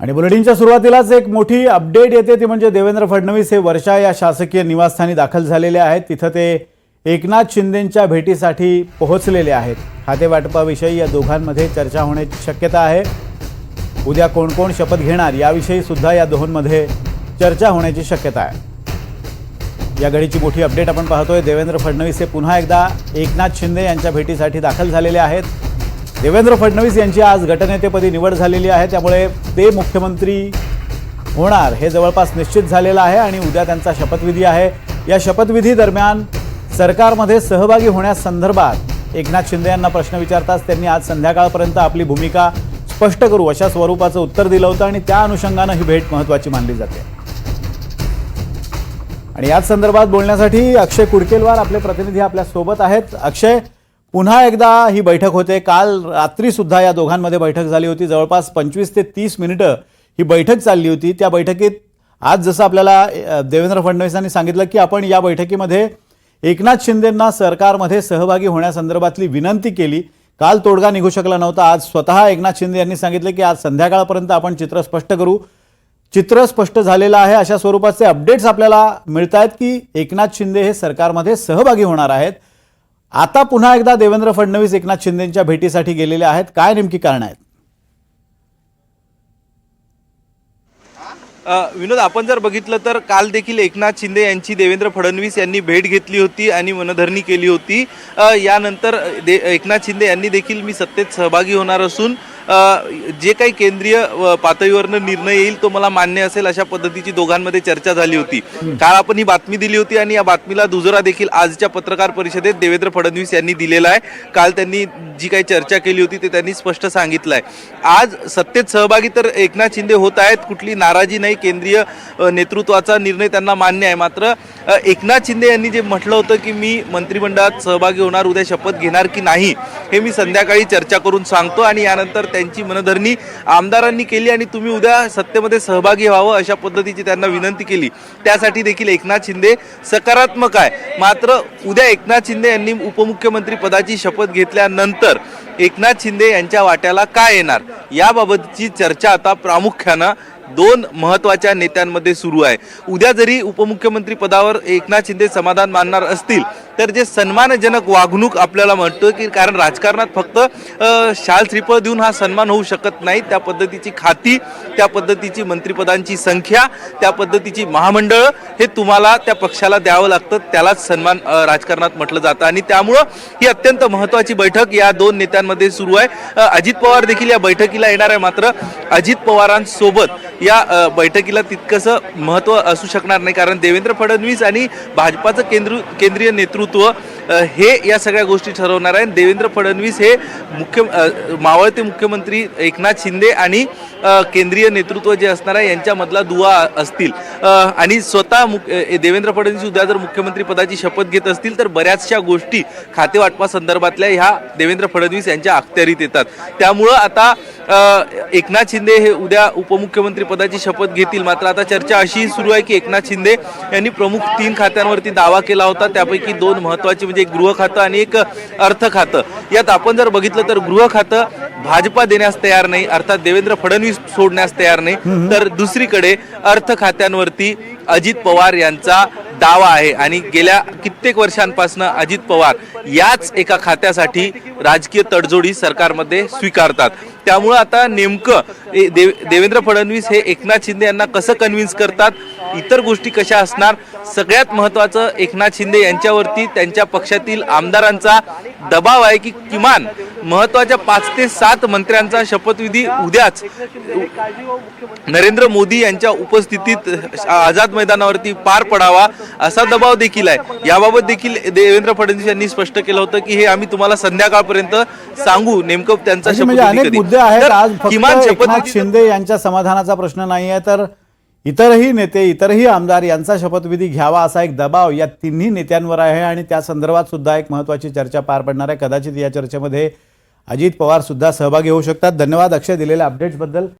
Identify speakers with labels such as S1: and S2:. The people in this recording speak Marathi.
S1: आणि बुलेटिनच्या सुरुवातीलाच एक मोठी अपडेट येते ती म्हणजे देवेंद्र फडणवीस हे वर्षा या शासकीय निवासस्थानी दाखल झालेले आहेत. तिथं ते एकनाथ शिंदेंच्या भेटीसाठी पोहोचलेले आहेत. खातेवाटपाविषयी या दोघांमध्ये चर्चा होण्याची शक्यता आहे. उद्या कोण कोण शपथ घेणार याविषयी सुद्धा या दोहोंमध्ये चर्चा होण्याची शक्यता आहे. या घडीची मोठी अपडेट आपण पाहतोय. देवेंद्र फडणवीस हे पुन्हा एकदा एकनाथ शिंदे यांच्या भेटीसाठी दाखल झालेले आहेत. देवेंद्र फडणवीस यांची आज गटनेतेपदी निवड झालेली आहे. त्यामुळे ते मुख्यमंत्री होणार हे जवळपास निश्चित झालेलं आहे आणि उद्या त्यांचा शपथविधी आहे. या शपथविधी दरम्यान सरकारमध्ये सहभागी होण्यासंदर्भात एकनाथ शिंदे यांना प्रश्न विचारताच त्यांनी आज संध्याकाळपर्यंत आपली भूमिका स्पष्ट करू अशा स्वरूपाचं उत्तर दिलं होतं आणि त्या अनुषंगानं ही भेट महत्त्वाची मानली जाते. आणि याच संदर्भात बोलण्यासाठी अक्षय कुडकेलवार आपले प्रतिनिधी आपल्यासोबत आहेत. अक्षय पुन्हा एकदा ही बैठक होते. काल रात्रीसुद्धा या दोघांमध्ये बैठक झाली होती. जवळपास पंचवीस ते तीस मिनिटं ही बैठक चालली होती. त्या बैठकीत आज जसं आपल्याला देवेंद्र फडणवीसांनी सांगितलं की आपण या बैठकीमध्ये एकनाथ शिंदेंना सरकारमध्ये सहभागी होण्यासंदर्भातली विनंती केली. काल तोडगा निघू शकला नव्हता. आज स्वतः एकनाथ शिंदे यांनी सांगितलं की आज संध्याकाळपर्यंत आपण चित्र स्पष्ट करू. चित्र स्पष्ट झालेलं आहे अशा स्वरूपाचे अपडेट्स आपल्याला मिळत आहेत की एकनाथ शिंदे हे सरकारमध्ये सहभागी होणार आहेत. आता पुन्हा एकदा देवेंद्र फडणवीस एकनाथ शिंदेंच्या भेटीसाठी गेलेले आहेत. काय नेमकी कारण आहेत?
S2: विनोद आपण जर बघितलं तर काल देखील एकनाथ शिंदे यांची देवेंद्र फडणवीस यांनी भेट घेतली होती आणि मनधरणी केली होती. यानंतर दे एकनाथ शिंदे यांनी देखील मी सत्तेत सहभागी होणार असून जे काही केंद्रीय पातळीवरनं निर्णय येईल तो मला मान्य असेल अशा पद्धतीची दोघांमध्ये चर्चा झाली होती. काल आपण ही बातमी दिली होती आणि या बातमीला दुजोरा देखील आजच्या पत्रकार परिषदेत देवेंद्र फडणवीस यांनी दिलेला आहे. काल त्यांनी जी काही चर्चा केली होती ते त्यांनी स्पष्ट सांगितलं आहे आज सत्तेत सहभागी तर एकनाथ शिंदे होत आहेत. कुठली नाराजी नाही. केंद्रीय नेतृत्वाचा निर्णय त्यांना मान्य आहे. मात्र एकनाथ शिंदे यांनी जे म्हटलं होतं की मी मंत्रिमंडळात सहभागी होणार उद्या शपथ घेणार की नाही हे मी संध्याकाळी चर्चा करून सांगतो आणि यानंतर त्यांची मनधरणी आमदारांनी केली आणि तुम्ही उद्या सत्तेमध्ये सहभागी व्हावं अशा पद्धतीची त्यांना विनंती केली. त्यासाठी देखील एकनाथ शिंदे सकारात्मक आहे. मात्र उद्या एकनाथ शिंदे यांनी उपमुख्यमंत्री पदाची शपथ घेतल्यानंतर एकनाथ शिंदे यांच्या वाट्याला काय येणार? याबाबतची चर्चा आता प्रामुख्यानं दोन महत्त्वाच्या नेत्यांमध्ये सुरू आहे. उद्या जरी उपमुख्यमंत्री पदावर एकनाथ शिंदे समाधान मानणार असतील तर जे सन्मानजनक वागणूक आपल्याला म्हणतो की कारण राजकारणात फक्त शाल श्रीफळ देऊन हा सन्मान होऊ शकत नाही त्या पद्धतीची खाती त्या पद्धतीची मंत्रिपदांची संख्या त्या पद्धतीची महामंडळं हे तुम्हाला त्या पक्षाला द्यावं लागतं त्यालाच सन्मान राजकारणात म्हटलं जातं. आणि त्यामुळं ही अत्यंत महत्त्वाची बैठक या दोन नेत्यांमध्ये सुरू आहे. अजित पवार देखील या बैठकीला येणार आहे. मात्र अजित पवारांसोबत या बैठकीला तितकंसं महत्त्व असू शकणार नाही. कारण देवेंद्र फडणवीस आणि भाजपाचं केंद्र केंद्रीय नेतृत्व हे या सगळ्या गोष्टी ठरवणार आहे देवेंद्र फडणवीस हे मुख्य मावळते मुख्यमंत्री एकनाथ शिंदे आणि केंद्रीय नेतृत्व जे असणार आहे यांच्यामधला दुवा असतील. आणि स्वतः मुख- देवेंद्र फडणवीस उद्या जर मुख्यमंत्री पदाची शपथ घेत असतील तर बऱ्याचशा गोष्टी खातेवाटपासंदर्भातल्या ह्या देवेंद्र फडणवीस यांच्या अखत्यारीत येतात. त्यामुळं आता एकनाथ शिंदे हे उद्या उपमुख्यमंत्री पदाची शपथ घेतील. मात्र आता चर्चा अशी सुरू आहे की एकनाथ शिंदे यांनी प्रमुख तीन खात्यांवरती दावा केला होता. त्यापैकी दोन महत्वाची म्हणजे म्हणजे एक गृह खातं आणि एक अर्थ खातं. यात आपण जर बघितलं तर गृह खातं भाजपा देण्यास तयार नाही अर्थात देवेंद्र फडणवीस सोडण्यास तयार नाही. तर दुसरीकडे अर्थ खात्यांवरती अजित पवार यांचा दावा आहे आणि गेल्या कित्येक वर्षांपासून अजित पवार याच एका खात्यासाठी राजकीय तडजोडी सरकारमध्ये स्वीकारतात. त्यामुळं आता नेमकं देवेंद्र फडणवीस हे एकनाथ शिंदे यांना कसं कन्व्हिन्स करतात? इतर गोष्टी कशा असणार? सगळ्यात महत्त्वाचं एकनाथ शिंदे यांच्यावरती त्यांच्या पक्षातील आमदारांचा दबाव आहे की किमान महत्त्वाच्या पाच ते सात मंत्र्यांचा शपथविधी उद्याच नरेंद्र मोदी यांच्या उपस्थितीत आझाद मैदानावरती पार पडावा असा दबाव देखील आहे. याबाबत देखील देवेंद्र फडणवीस यांनी स्पष्ट केलं होतं की हे आम्ही तुम्हाला संध्याकाळपर्यंत सांगू. नेमकं त्यांचा
S1: म्हणजे फक्त
S2: किमान शपथविधी
S1: शिंदे यांच्या समाधानाचा प्रश्न नाही आहे तर इतरही नेते इतरही आमदार यांचा शपथविधी घ्यावा असा एक दबाव या तिन्ही नेत्यांवर आहे आणि त्या संदर्भात सुद्धा एक महत्त्वाची चर्चा पार पडणार आहे. कदाचित या चर्चेमध्ये अजित पवार सुद्धा सहभागी होऊ शकतात. धन्यवाद अक्षय दिलेल्या अपडेट्सबद्दल